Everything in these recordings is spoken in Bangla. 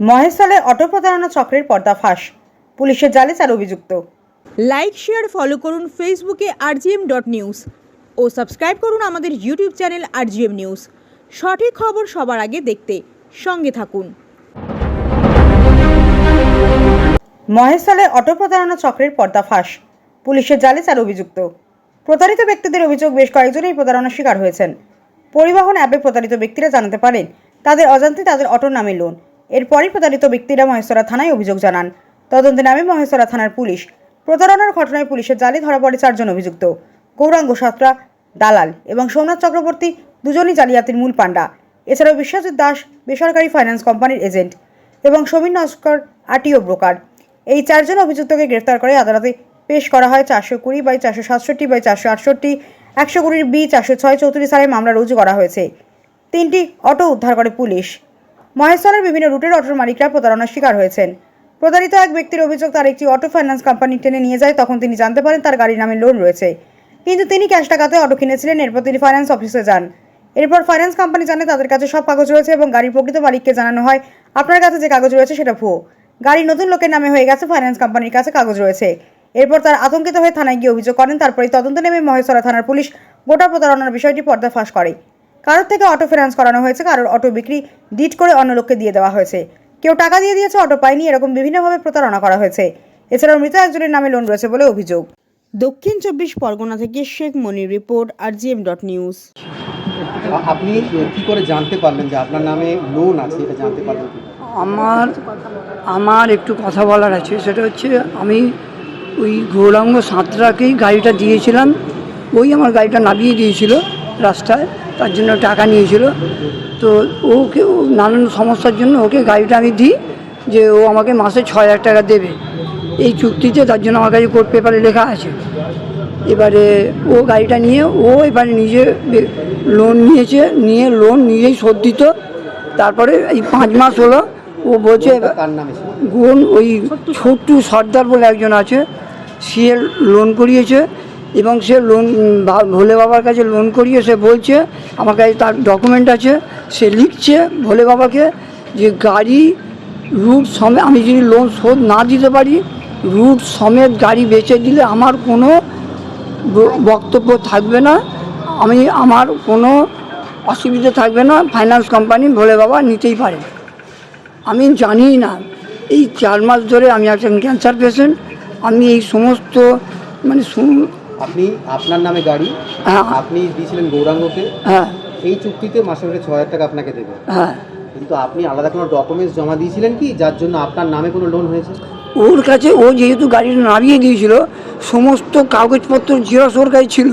মহেশতলে অটো প্রতারণা চক্রের পর্দাফাঁস পুলিশের জালে চার অভিযুক্ত। লাইক শেয়ার ফলো করুন ফেসবুকে আরজিএম ডট নিউজ ও সাবস্ক্রাইব করুন আমাদের ইউটিউব চ্যানেল আরজিএম নিউজ সঠিক খবর সবার আগে দেখতে সঙ্গে থাকুন। মহেশতলে অটো প্রতারণা চক্রের পর্দাফাঁস পুলিশের জালে চার অভিযুক্ত। প্রতারিত ব্যক্তিদের অভিযোগ বেশ কয়েকজন এই প্রতারণার শিকার হয়েছেন। পরিবহন অ্যাপে প্রতারিত ব্যক্তিরা জানাতে পারেন তাদের অজান্তে তাদের অটোর নামে লোন এরপরই প্রতারিত ব্যক্তিরা মহেশ্বরা থানায় অভিযোগ জানান। তদন্তে নামে মহেশ্বরা থানার পুলিশ। প্রতারণার ঘটনায় পুলিশের জালে ধরা পড়ে চারজন অভিযুক্ত। গৌরাঙ্গ সাঁতরা, দালাল এবং সোমনাথ চক্রবর্তী দুজনই জালিয়াতির মূল পাণ্ডা। এছাড়াও বিশ্বজিৎ দাস, বেসরকারি ফাইন্যান্স কোম্পানির এজেন্ট এবং সমীর নস্কর, আরটিও ব্রোকার। এই চারজন অভিযুক্তকে গ্রেফতার করে আদালতে পেশ করা হয় চারশো কুড়ি বাই চারশো সাতষট্টি বাই চারশো আটষট্টি, একশো কুড়ির বি চারশো ছয় চৌত্রিশ সালে মামলা রুজু করা হয়েছে। তিনটি অটো উদ্ধার করে পুলিশ। মহেশ্বরের বিভিন্ন রুটের অটোর মালিকরা প্রতারণার শিকার হয়েছেন। প্রতারিত এক ব্যক্তির অভিযোগ, তার একটি অটো ফাইন্যান্স কোম্পানি টেনে নিয়ে যায়, তখন তিনি জানতে পারেন তার গাড়ির নামে লোন রয়েছে। কিন্তু তিনি ক্যাশ টাকাতে অটো কিনেছিলেন, এরপর তিনি ফাইন্যান্স অফিসে যান। এরপর ফাইন্যান্স কোম্পানি জানে তাদের কাছে সব কাগজ রয়েছে এবং গাড়ির প্রকৃত মালিককে জানানো হয়, আপনার কাছে যে কাগজ রয়েছে সেটা ভুয়ো। গাড়ি নতুন লোকের নামে হয়ে গেছে, ফাইন্যান্স কোম্পানির কাছে কাগজ রয়েছে। এরপর তার আতঙ্কিত হয়ে থানায় গিয়ে অভিযোগ করেন তারপরে তদন্ত নেমে মহেশ্বরা থানার পুলিশ গোটা প্রতারণার বিষয়টি পর্দাফাঁস করে। কারোর থেকে অটো ফিনান্স করানো হয়েছে কারোর অটো বিক্রি ডিট করে অন্য লোককে দিয়ে দেওয়া হয়েছে। কেউ টাকা দিয়ে দিয়েছে অটো পায়নি এরকম বিভিন্নভাবে প্রতারণা করা হয়েছে। এছাড়াও মৃত একজনের নামে লোন রয়েছে বলে অভিযোগ। দক্ষিণ চব্বিশ পরগনা থেকে Sheikh Monir report RGM dot news. আপনি কি করে জানতে পারলেন যে আপনার নামে লোন আছে এটা জানতে পারলেন আমার আমার একটু কথা বলার আছে সেটা হচ্ছে আমি ওই গৌরাঙ্গ সাঁতরাকেই গাড়িটা দিয়েছিলাম ওই আমার গাড়িটা নামিয়ে দিয়েছিল রাস্তায়। তার জন্য টাকা নিয়েছিল। তো ওকে ও নানান সমস্যার জন্য ওকে গাড়িটা আমি দিই যে ও আমাকে মাসে ছ হাজার টাকা দেবে। এই চুক্তিতে তার জন্য আমার কাছে কোর্ট পেপারে লেখা আছে। এবারে ও গাড়িটা নিয়ে ও এবারে নিজে লোন নিয়েছে নিয়ে লোন নিজেই শোধ দিত। তারপরে এই পাঁচ মাস হলো ও বলছে? গুণ ওই ছোট্টু সর্দার বলে একজন আছে সে লোন করিয়েছে। এবং সে লোন ভোলে বাবার কাছে লোন করিয়ে সে বলছে, আমার কাছে তার ডকুমেন্ট আছে, সে লিখছে ভোলে বাবাকে যে গাড়ি রুট সমেত, আমি যদি লোন শোধ না দিতে পারি রুট সমেত গাড়ি বেচে দিলে আমার কোনো বক্তব্য থাকবে না, আমি, আমার কোনো অসুবিধা থাকবে না ফাইন্যান্স কোম্পানি ভোলে বাবা নিতেই পারে। আমি জানি না, এই চার মাস ধরে আমি একজন ক্যান্সার পেশেন্ট আমি এই সমস্ত মানে আপনি আপনার নামে গাড়ি হ্যাঁ। আপনি দিয়েছিলেন গৌরাঙ্গকে হ্যাঁ। এই চুক্তিতে মাসে মাসে ছ হাজার টাকা আপনাকে দেবে। হ্যাঁ। কিন্তু আপনি আলাদা কোনো ডকুমেন্টস জমা দিয়েছিলেন কি যার জন্য আপনার নামে কোনো লোন হয়েছে? ওর কাছে ও যেহেতু গাড়িটা নামিয়ে দিয়েছিল সমস্ত কাগজপত্র জিরক্স ওর কাছে ছিল।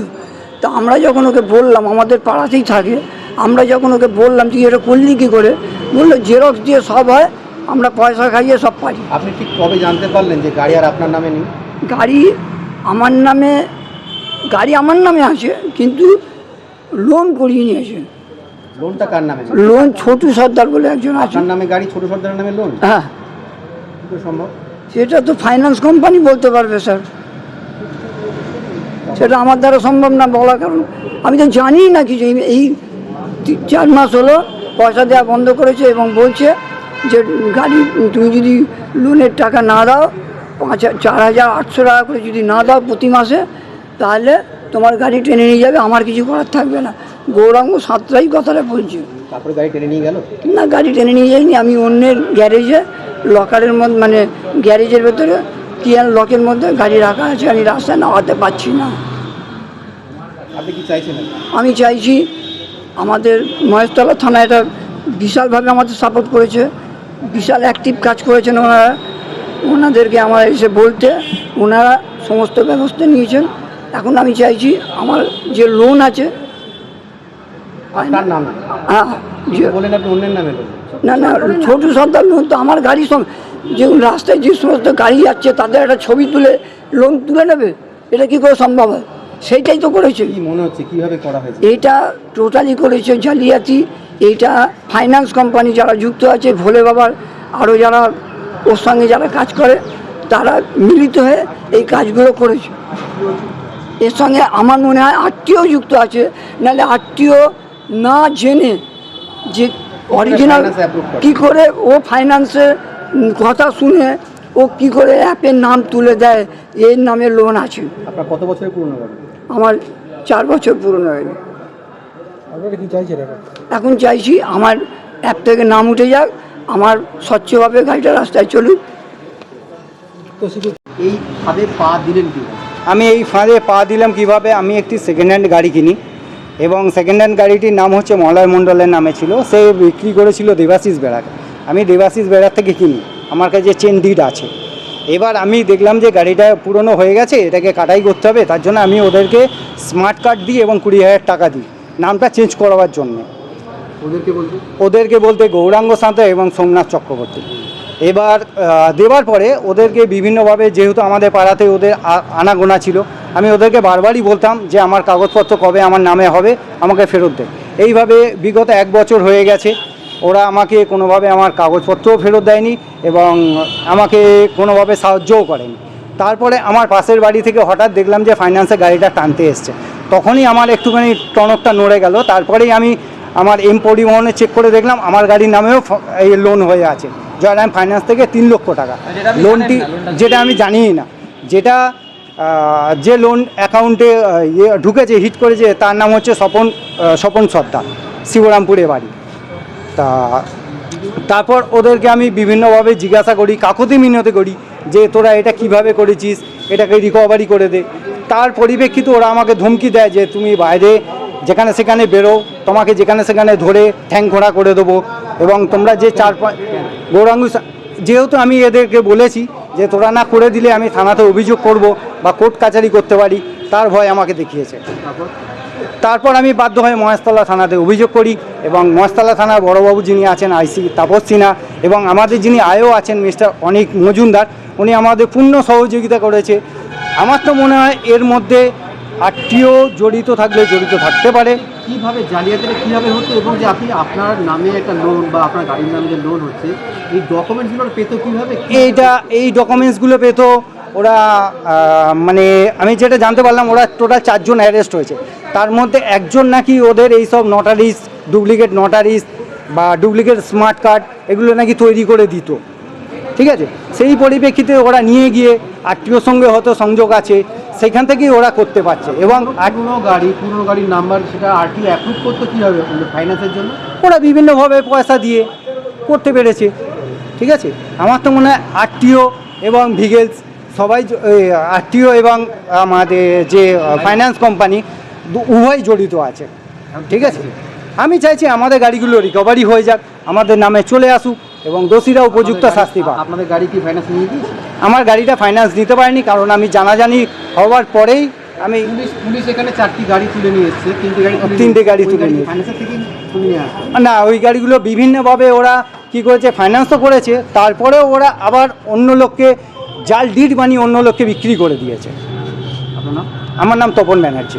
তা আমরা যখন ওকে বললাম আমাদের পাড়াতেই থাকে আমরা যখন ওকে বললাম তুই এটা করলি কী করে? বলল জেরক্স দিয়ে সব হয় আমরা পয়সা খাইয়ে সব পারি। আপনি ঠিক কবে জানতে পারলেন যে গাড়ি আর আপনার নামে নেই? গাড়ি আমার নামে গাড়ি আমার নামে আছে কিন্তু লোন করিয়ে নিয়েছে লোনটা কার নামে? লোন ছোটু সর্দার বলে একজন আছে। আপনার নামে গাড়ি? ছোট সর্দারের নামে লোন হ্যাঁ। সম্ভব? সেটা তো ফাইন্যান্স কোম্পানি বলতে পারবে স্যার সেটা আমার দ্বারা সম্ভব না বলা কারণ আমি তো জানি না কিছু। এই- এই চার মাস হলো পয়সা দেওয়া বন্ধ করেছে এবং বলছে যে গাড়ি তুমি যদি লোনের টাকা না দাও পাঁচ চার হাজার আটশো টাকা করে যদি না দাও প্রতি মাসে তাহলে তোমার গাড়ি টেনে নিয়ে যাবে আমার কিছু করার থাকবে না। গৌরাঙ্গ সাতটাই কথাটা বলছে। তারপরে গাড়ি টেনে নিয়ে গেল? না গাড়ি টেনে নিয়ে যাইনি আমি অন্যের গ্যারেজে লকারের মধ্যে মানে গ্যারেজের ভেতরে কিয়ার লকের মধ্যে গাড়ি রাখা আছে আমি রাস্তায় নামাতে পারছি না। আমি চাইছি আমাদের মহেশতলা থানা এটা বিশালভাবে আমাদের সাপোর্ট করেছে বিশাল অ্যাক্টিভ কাজ করেছেন ওনারা। ওনাদেরকে আমার এসে বলতে ওনারা সমস্ত ব্যবস্থা নিয়েছেন। এখন আমি চাইছি আমার যে লোন আছে হ্যাঁ না না ছোট সন্তান লোন তো আমার গাড়ির সঙ্গে যে রাস্তায় যে সমস্ত গাড়ি যাচ্ছে তাদের একটা ছবি তুলে লোন তুলে নেবে? এটা কি করে সম্ভব হয়? সেইটাই তো করেছে। মনে হচ্ছে কীভাবে করা হয়েছে? এইটা টোটালি করেছে জালিয়াতি। এইটা ফাইন্যান্স কোম্পানি যারা যুক্ত আছে ভোলে বাবার আরও যারা ওর সঙ্গে যারা কাজ করে তারা মিলিত হয়ে এই কাজগুলো করেছে। এর সঙ্গে আমার মনে হয় আত্মীয় যুক্ত আছে নাহলে আত্মীয় না জেনে যে অরিজিনাল? কি করে ও ফাইন্যান্সের কথা শুনে ও কি করে অ্যাপের নাম তুলে দেয় এর নামে লোন আছে। আপনার কত বছরের পুরনো আমার চার বছর পুরনো হয়নি আপনারা এখন? চাইছি আমার অ্যাপ থেকে নাম উঠে যাক আমার স্বচ্ছভাবে গাড়িটা রাস্তায় চলুক। তো শুধু এই ভাবে পা দিলেন কি? আমি এই ফাঁদে পা দিলাম কীভাবে? আমি একটি সেকেন্ড হ্যান্ড গাড়ি কিনি এবং সেকেন্ড হ্যান্ড গাড়িটির নাম হচ্ছে মলয় মণ্ডলের নামে ছিল। সে বিক্রি করেছিল দেবাশিস বেড়াকে আমি দেবাশিস বেড়ার থেকে কিনি। আমার কাছে চেন ডিড আছে। এবার আমি দেখলাম যে গাড়িটা পুরনো হয়ে গেছে এটাকে কাটাই করতে হবে। তার জন্য আমি ওদেরকে স্মার্ট কার্ড দিই এবং কুড়ি হাজার টাকা দিই। নামটা চেঞ্জ করাবার জন্য। ওদেরকে বলতে গৌরাঙ্গ সাঁতরা এবং সোমনাথ চক্রবর্তী। এবার দেওয়ার পরে ওদেরকে বিভিন্নভাবে, যেহেতু আমাদের পাড়াতে ওদের আনাগোনা ছিল, আমি ওদেরকে বারবারই বলতাম যে আমার কাগজপত্র কবে আমার নামে হবে, আমাকে ফেরত দেয় এইভাবে বিগত এক বছর হয়ে গেছে, ওরা আমাকে কোনোভাবে আমার কাগজপত্রও ফেরত দেয়নি এবং আমাকে কোনোভাবে সাহায্যও করেনি। তারপরে আমার পাশের বাড়ি থেকে হঠাৎ দেখলাম যে ফাইন্যান্সে গাড়িটা টানতে এসছে। তখনই আমার একটুখানি টনকটা নড়ে গেল, তারপরেই আমি আমার এম পরিবহনে চেক করে দেখলাম, আমার গাড়ির নামেও এই লোন হয়ে আছে। জয়রাম ফাইন্যান্স থেকে তিন লক্ষ টাকা। লোনটি যেটা আমি জানিই না। যেটা যে লোন অ্যাকাউন্টে ইয়ে ঢুকেছে হিট করেছে তার নাম হচ্ছে স্বপন স্বপন সর্দার শিবরামপুরে বাড়ি। তা তারপর ওদেরকে আমি বিভিন্নভাবে জিজ্ঞাসা করি কাকুতি মিনতি করি যে তোরা এটা কীভাবে করেছিস এটাকে রিকভারি করে দে। তার পরিপ্রেক্ষিতে ওরা আমাকে ধমকি দেয় যে তুমি বাইরে যেখানে সেখানে বেরো তোমাকে যেখানে সেখানে ধরে ঠ্যাং ঘোড়া করে দেবো এবং তোমরা যে চার পাঁচ গৌরাঙ্গ যেহেতু আমি এদেরকে বলেছি যে তোরা না করে দিলে আমি থানাতে অভিযোগ করব বা কোর্ট কাচারি করতে পারি তার ভয় আমাকে দেখিয়েছে। তারপর? তারপর আমি বাধ্য হয়ে মহেশতলা থানাতে অভিযোগ করি এবং মহেশতলা থানার বড়বাবু যিনি আছেন আইসি তাপস সিনহা এবং আমাদের যিনি আয়ও আছেন মিস্টার অনিক মজুমদার উনি আমাদের পূর্ণ সহযোগিতা করেছে। আমার তো মনে হয় এর মধ্যে আত্মীয় জড়িত থাকলে জড়িত থাকতে পারে। কীভাবে জালিয়াতিটা কীভাবে হতো এবং যে আপনি আপনার নামে একটা লোন বা আপনার গাড়ির নামে যে লোন হচ্ছে এই ডকুমেন্টসগুলো পেতো কীভাবে? এইটা এই ডকুমেন্টসগুলো পেত ওরা মানে আমি যেটা জানতে পারলাম ওরা টোটাল চারজন অ্যারেস্ট হয়েছে। তার মধ্যে একজন নাকি ওদের এই সব নটারিস ডুপ্লিকেট নটারিস বা ডুপ্লিকেট স্মার্ট কার্ড এগুলো নাকি তৈরি করে দিত। ঠিক আছে? সেই পরিপ্রেক্ষিতে ওরা নিয়ে গিয়ে আত্মীয়র সঙ্গে হয়তো সংযোগ আছে। সেখান থেকেই ওরা করতে পারছে এবং পুরনো গাড়ি পুরনো গাড়ির নাম্বার সেটা আরটি অ্যাপ্রুভ করতো কীভাবে ফাইন্যান্সের জন্য? ওরা বিভিন্নভাবে পয়সা দিয়ে করতে পেরেছে ঠিক আছে? আমার তো মনে হয় আরটিও এবং ভিগেলস সবাই আরটিও এবং আমাদের যে ফাইন্যান্স কোম্পানি উভয় জড়িত আছে ঠিক আছে? আমি চাইছি আমাদের গাড়িগুলো রিকভারি হয়ে যাক আমাদের নামে চলে আসুক। এবং দোষীরা উপযুক্ত শাস্তি পায় আপনাদের গাড়ি কি ফাইন্যান্স নিয়ে গিয়েছে? আমার গাড়িটা ফাইন্যান্স নিতে পারিনি কারণ আমি জানাজানি হওয়ার পরেই আমি পুলিশ এখানে চারটি গাড়ি তুলে নিয়ে এসছে তিনটে গাড়ি তিনটে গাড়ি তুলে নিয়ে- না ওই গাড়িগুলো বিভিন্নভাবে ওরা কি করেছে ফাইন্যান্স তো করেছে তারপরেও ওরা আবার অন্য লোককে জাল ডিট বানিয়ে অন্য লোককে বিক্রি করে দিয়েছে। আমার নাম তপন ব্যানার্জি।